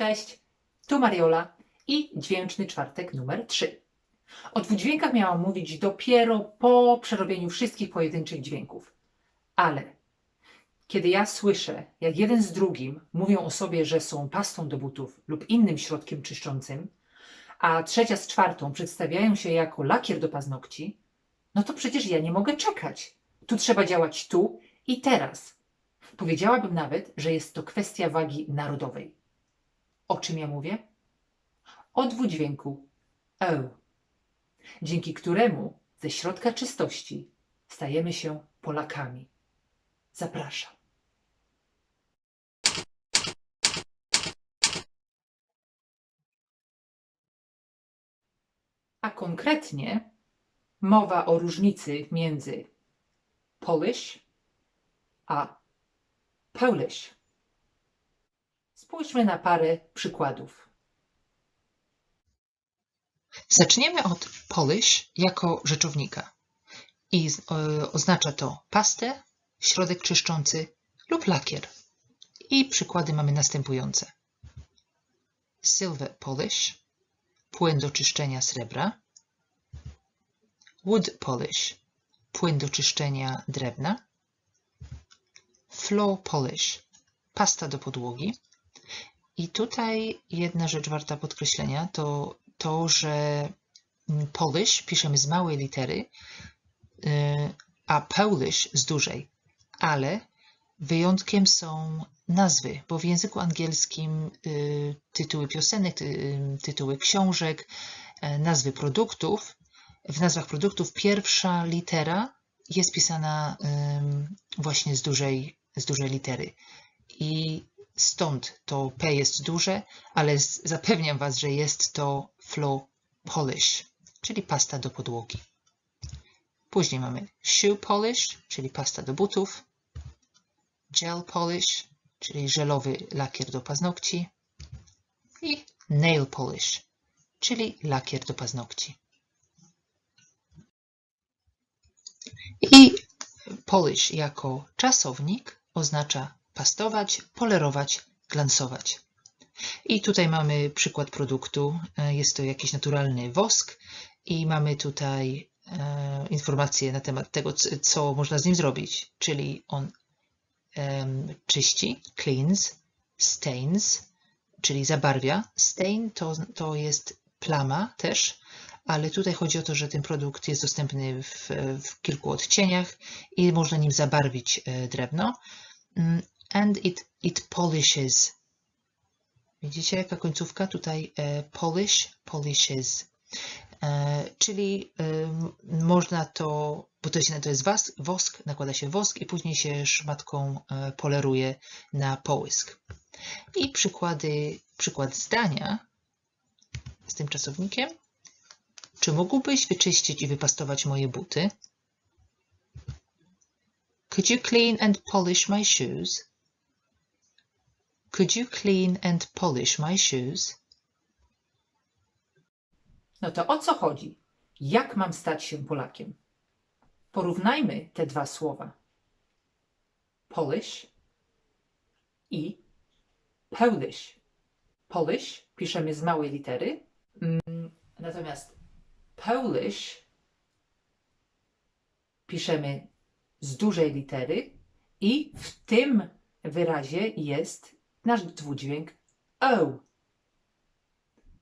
Cześć, tu Mariola i dźwięczny czwartek numer 3. O dwudźwiękach miałam mówić dopiero po przerobieniu wszystkich pojedynczych dźwięków. Ale kiedy ja słyszę, jak jeden z drugim mówią o sobie, że są pastą do butów lub innym środkiem czyszczącym, a trzecia z czwartą przedstawiają się jako lakier do paznokci, no to przecież ja nie mogę czekać. Tu trzeba działać tu i teraz. Powiedziałabym nawet, że jest to kwestia wagi narodowej. O czym ja mówię? O dwudźwięku o, dzięki któremu ze środka czystości stajemy się Polakami. Zapraszam. A konkretnie mowa o różnicy między Polish a Polish. Spójrzmy na parę przykładów. Zaczniemy od polish jako rzeczownika. I e, oznacza to pastę, środek czyszczący lub lakier. I przykłady mamy następujące. Silver polish, płyn do czyszczenia srebra. Wood polish, płyn do czyszczenia drewna. Floor polish, pasta do podłogi. I tutaj jedna rzecz warta podkreślenia to to, że Polish piszemy z małej litery, y, a Polish z dużej. Ale wyjątkiem są nazwy, bo w języku angielskim y, tytuły piosenek, y, tytuły książek, nazwy produktów, w nazwach produktów pierwsza litera jest pisana właśnie z dużej, z dużej litery. I stąd to P jest duże, ale zapewniam Was, że jest to floor polish, czyli pasta do podłogi. Później mamy shoe polish, czyli pasta do butów, gel polish, czyli żelowy lakier do paznokci i nail polish, czyli lakier do paznokci. I polish jako czasownik oznacza pastować, polerować, glansować. I tutaj mamy przykład produktu. E, Jest to jakiś naturalny wosk i mamy tutaj e, informacje na temat tego, co można z nim zrobić. Czyli on czyści, cleans, stains, czyli zabarwia. Stain to, to jest plama też, ale tutaj chodzi o to, że ten produkt jest dostępny w, w kilku odcieniach i można nim zabarwić e, drewno. And it, it polishes Widzicie jaka końcówka? Tutaj e, polish, polishes. E, czyli em, można to, bo to, jest, to jest wosk, nakłada się wosk i później się szmatką e, poleruje na połysk. I przykłady, przykład zdania z tym czasownikiem. Czy mógłbyś wyczyścić i wypastować moje buty? Could you clean and polish my shoes? Could you clean and polish my shoes? No to o co chodzi? Jak mam stać się Polakiem? Porównajmy te dwa słowa. Polish i Polish. Polish piszemy z małej litery, mm, natomiast Polish piszemy z dużej litery i w tym wyrazie jest nasz dwudźwięk O.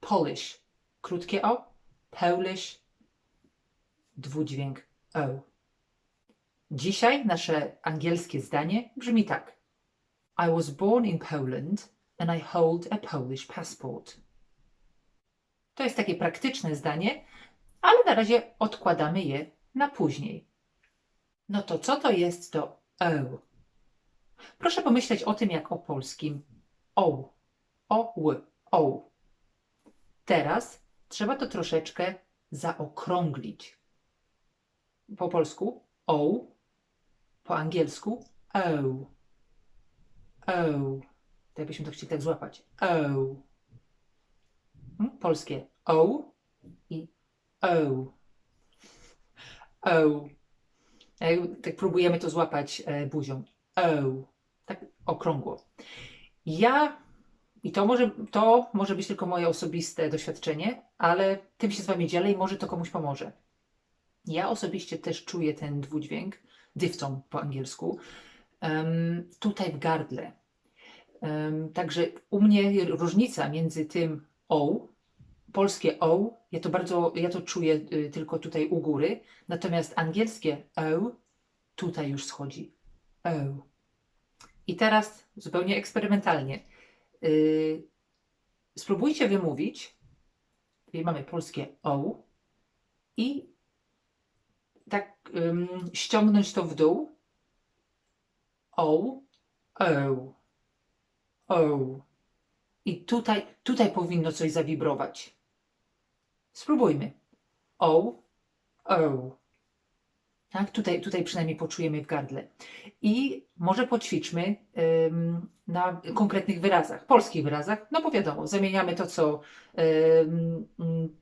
Polish. Krótkie O. Polish. Dwudźwięk O. Dzisiaj nasze angielskie zdanie brzmi tak. I was born in Poland and I hold a Polish passport. To jest takie praktyczne zdanie, ale na razie odkładamy je na później. No to co to jest to O? Proszę pomyśleć o tym jak o polskim o. O, ł, o. Teraz trzeba to troszeczkę zaokrąglić. Po polsku o, po angielsku o. O. To jakbyśmy to chcieli tak złapać. O. Hmm? Polskie o i o. O. E, Tak próbujemy to złapać e, buzią. O. Tak okrągło. Ja I to może, to może być tylko moje osobiste doświadczenie, ale tym się z Wami dzielę i może to komuś pomoże. Ja osobiście też czuję ten dwudźwięk, dyftong po angielsku, em, tutaj w gardle. Em, także u mnie różnica między tym o, polskie o, ja to bardzo, ja to czuję y, tylko tutaj u góry, natomiast angielskie o tutaj już schodzi. I teraz zupełnie eksperymentalnie. y, spróbujcie wymówić. Tutaj mamy polskie o i tak ściągnąć to w dół. O, o, o. I tutaj, tutaj powinno coś zawibrować. Spróbujmy. O, o. Tak, tutaj, tutaj przynajmniej poczujemy w gardle. I może poćwiczmy ym, na konkretnych wyrazach, polskich wyrazach, no bo wiadomo, zamieniamy to, co ym,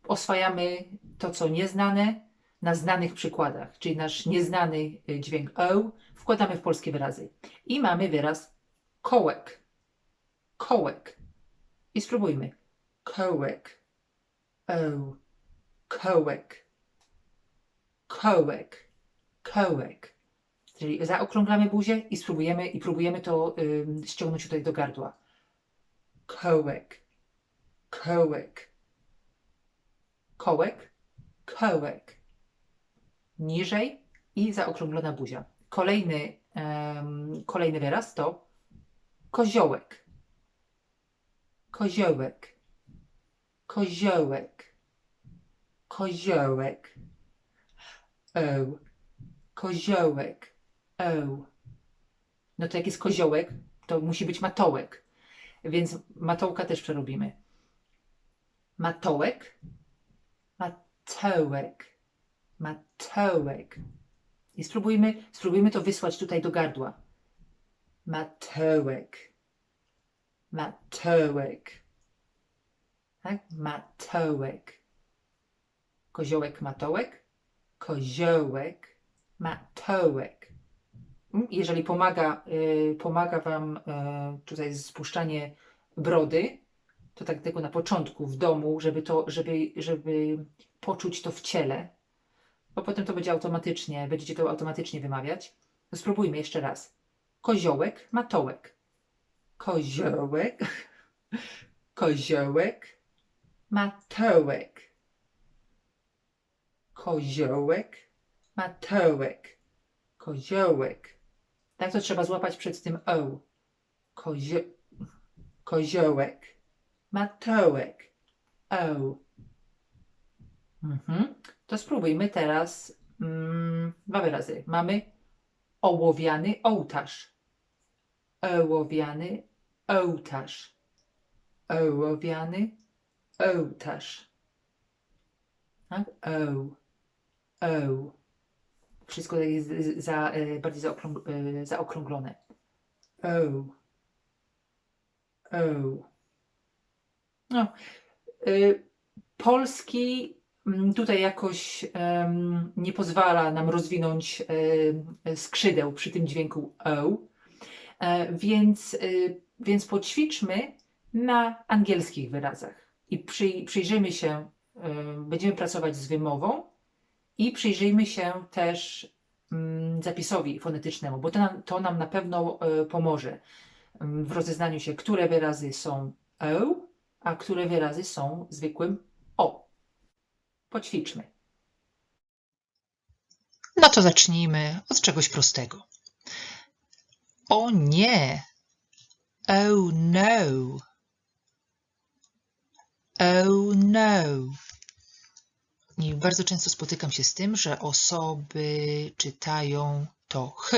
oswajamy, to, co nieznane, na znanych przykładach, czyli nasz nieznany y, dźwięk o wkładamy w polskie wyrazy. I mamy wyraz kołek. Kołek. I spróbujmy. Kołek. O. Kołek. Kołek. Kołek. Czyli zaokrąglamy buzię i spróbujemy, i próbujemy to ym, ściągnąć tutaj do gardła. Kołek. Kołek. Kołek. Kołek. Niżej i zaokrąglona buzia. Kolejny, em, kolejny wyraz to koziołek. Koziołek. Koziołek. Koziołek. O. Koziołek. O. No to jak jest koziołek, to musi być matołek. Więc matołka też przerobimy. Matołek. Matołek. Matołek. I spróbujmy, spróbujmy to wysłać tutaj do gardła. Matołek. Matołek. Tak? Matołek. Koziołek, matołek. Koziołek, matołek. Mm, Jeżeli pomaga, y, pomaga Wam y, tutaj spuszczanie brody, to tak tego na początku w domu, żeby to, żeby, żeby poczuć to w ciele, bo potem to będzie automatycznie, będziecie to automatycznie wymawiać. To spróbujmy jeszcze raz. Koziołek, matołek. Koziołek, koziołek, matołek. Koziołek, matołek. Koziołek. Tak to trzeba złapać przed tym o. Kozio... Koziołek, matołek. O. Mhm. To spróbujmy teraz mm, dwa wyrazy. Mamy ołowiany ołtarz. Ołowiany ołtarz. Ołowiany ołtarz. Tak? O. O. Wszystko jest za, e, bardziej zaokrąg, e, zaokrąglone. O. O. No. y, Polski mm, tutaj jakoś em, nie pozwala nam rozwinąć em, skrzydeł przy tym dźwięku o, e, więc, więc poćwiczmy na angielskich wyrazach i przy, przyjrzyjmy się, em, będziemy pracować z wymową i przyjrzyjmy się też mm, zapisowi fonetycznemu, bo to nam, to nam na pewno e, pomoże em, w rozeznaniu się, które wyrazy są o, a które wyrazy są zwykłym o. Poćwiczmy. No to zacznijmy od czegoś prostego. O nie! Oh no! Oh no! I bardzo często spotykam się z tym, że osoby czytają to ch,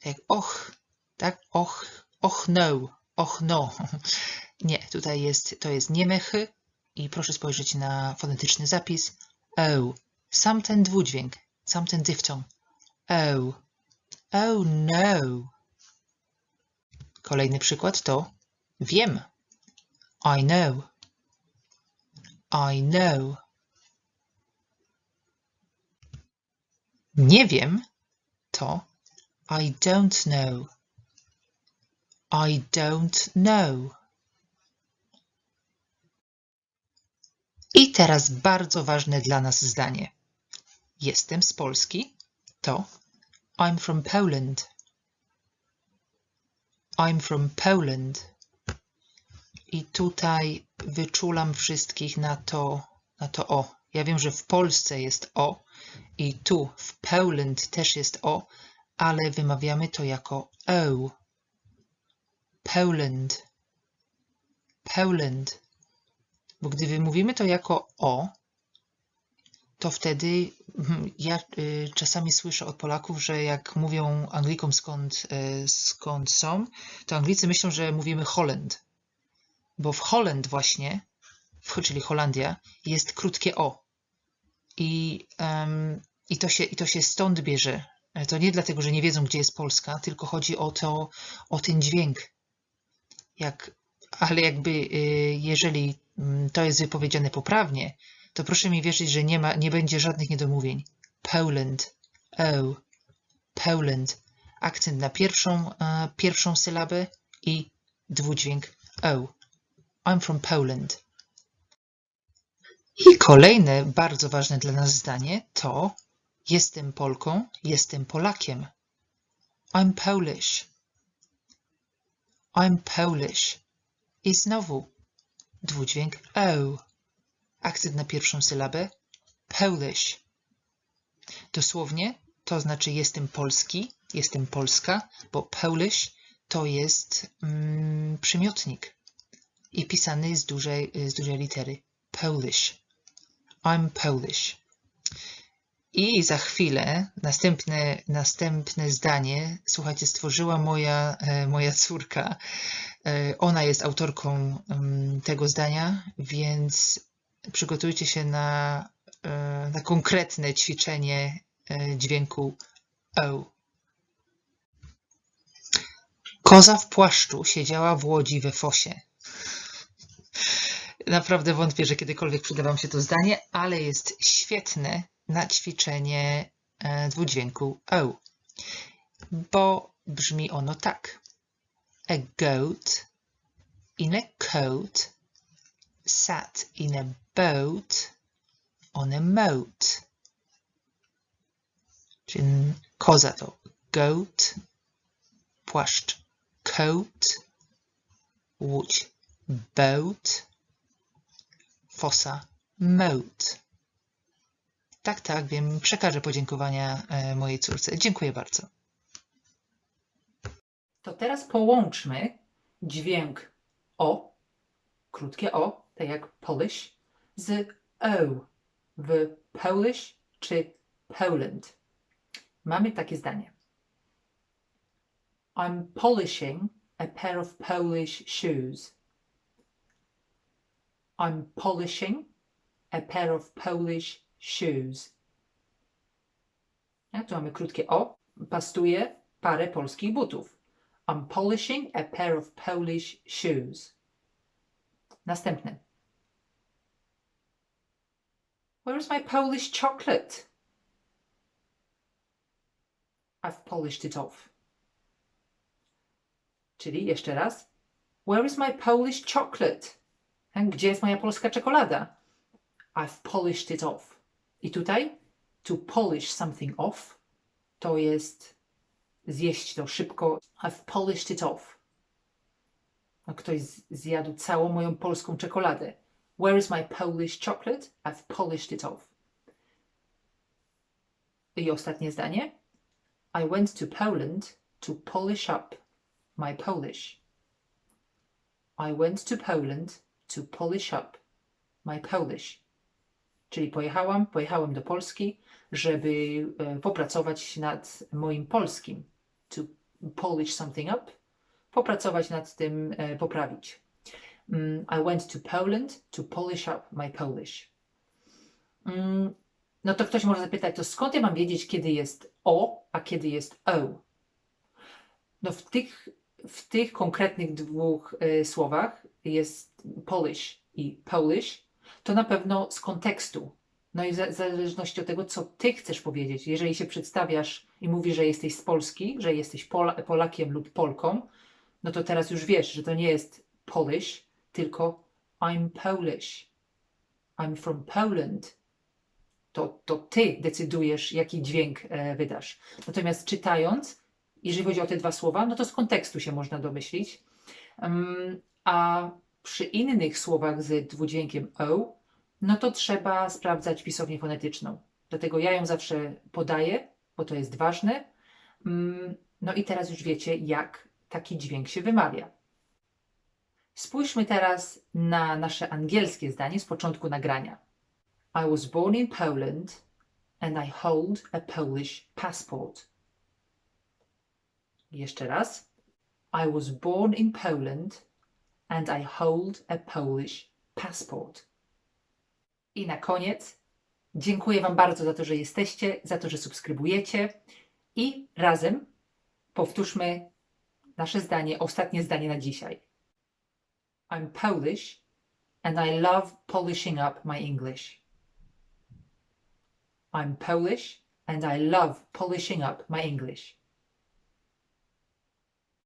tak och, tak? Och, och no, och no. Nie, tutaj jest, to jest nieme ch i proszę spojrzeć na fonetyczny zapis. O, sam ten dwudźwięk, sam ten dyftong. Oh, oh no. Kolejny przykład to wiem. I know. I know. nie wiem, to I don't know. I don't know. I teraz bardzo ważne dla nas zdanie. Jestem z Polski. To I'm from Poland. I'm from Poland. I tutaj wyczulam wszystkich na to, na to o. Ja wiem, że w Polsce jest o i tu w Poland też jest o, ale wymawiamy to jako o. Poland. Poland. Bo gdy wymówimy to jako o, to wtedy mhm, ja y, czasami słyszę od Polaków, że jak mówią Anglikom skąd, y, skąd są, to Anglicy myślą, że mówimy Holland. Bo w Holland właśnie, czyli Holandia, jest krótkie o. I, em, i, to się, I to się stąd bierze. To nie dlatego, że nie wiedzą, gdzie jest Polska, tylko chodzi o to, o ten dźwięk. Jak, ale jakby, y, jeżeli mm, to jest wypowiedziane poprawnie, to proszę mi wierzyć, że nie, ma, nie będzie żadnych niedomówień. Poland, o, Poland. Akcent na pierwszą, e, pierwszą sylabę i dwudźwięk o. I'm from Poland. I kolejne bardzo ważne dla nas zdanie to jestem Polką, jestem Polakiem. I'm Polish. I'm Polish. I znowu dwudźwięk o. Akcent na pierwszą sylabę Polish. Dosłownie to znaczy jestem polski, jestem polska, bo Polish to jest mm, przymiotnik i pisany z dużej, z dużej litery. Polish. I'm Polish. I za chwilę następne, następne zdanie, słuchajcie, stworzyła moja, e, moja córka. E, Ona jest autorką mm, tego zdania, więc przygotujcie się na, e, na konkretne ćwiczenie dźwięku O. Koza w płaszczu siedziała w łodzi we fosie. Naprawdę wątpię, że kiedykolwiek przyda Wam się to zdanie, ale jest świetne na ćwiczenie e, dwudźwięku O, bo brzmi ono tak. A goat in a coat sat in a boat on a moat. Czyli koza to goat, płaszcz coat, łódź boat, fosa moat. Tak, tak, wiem. Przekażę podziękowania e, mojej córce. Dziękuję bardzo. To teraz połączmy dźwięk o, krótkie o, tak jak Polish, z o w Polish czy Poland. Mamy takie zdanie. I'm polishing a pair of Polish shoes. I'm polishing a pair of Polish shoes. Ja, tu mamy krótkie o, pastuje parę polskich butów. I'm polishing a pair of Polish shoes. Następny. Where's my Polish chocolate? I've polished it off. Czyli jeszcze raz. Where is my Polish chocolate? A Gdzie jest moja polska czekolada? I've polished it off. I tutaj to polish something off to jest zjeść to szybko. I've polished it off. No, ktoś zjadł całą moją polską czekoladę. Where is my Polish chocolate? I've polished it off. I ostatnie zdanie. I went to Poland to polish up my Polish. I went to Poland to polish up my Polish. Czyli pojechałam, pojechałem do Polski, żeby e, popracować nad moim polskim. To polish something up. Popracować nad tym, e, poprawić. Mm, I went to Poland to polish up my Polish. Mm, No to ktoś może zapytać, to skąd ja mam wiedzieć, kiedy jest o, a kiedy jest o? No w tych, w tych konkretnych dwóch e, słowach jest Polish i Polish, to na pewno z kontekstu. No i w zależności od tego, co ty chcesz powiedzieć. Jeżeli się przedstawiasz i mówisz, że jesteś z Polski, że jesteś Pola, Polakiem lub Polką, no to teraz już wiesz, że to nie jest Polish, tylko I'm Polish. I'm from Poland, to, to ty decydujesz, jaki dźwięk e, wydasz. Natomiast czytając, jeżeli chodzi o te dwa słowa, no to z kontekstu się można domyślić. Ym, a przy innych słowach z dwudźwiękiem o, no to trzeba sprawdzać pisownię fonetyczną. Dlatego ja ją zawsze podaję, bo to jest ważne. Ym, No i teraz już wiecie, jak taki dźwięk się wymawia. Spójrzmy teraz na nasze angielskie zdanie z początku nagrania. I was born in Poland and I hold a Polish passport. Jeszcze raz. I was born in Poland and I hold a Polish passport. I na koniec dziękuję Wam bardzo za to, że jesteście, za to, że subskrybujecie i razem powtórzmy nasze zdanie, ostatnie zdanie na dzisiaj. I'm Polish and I love polishing up my English. I'm Polish and I love polishing up my English.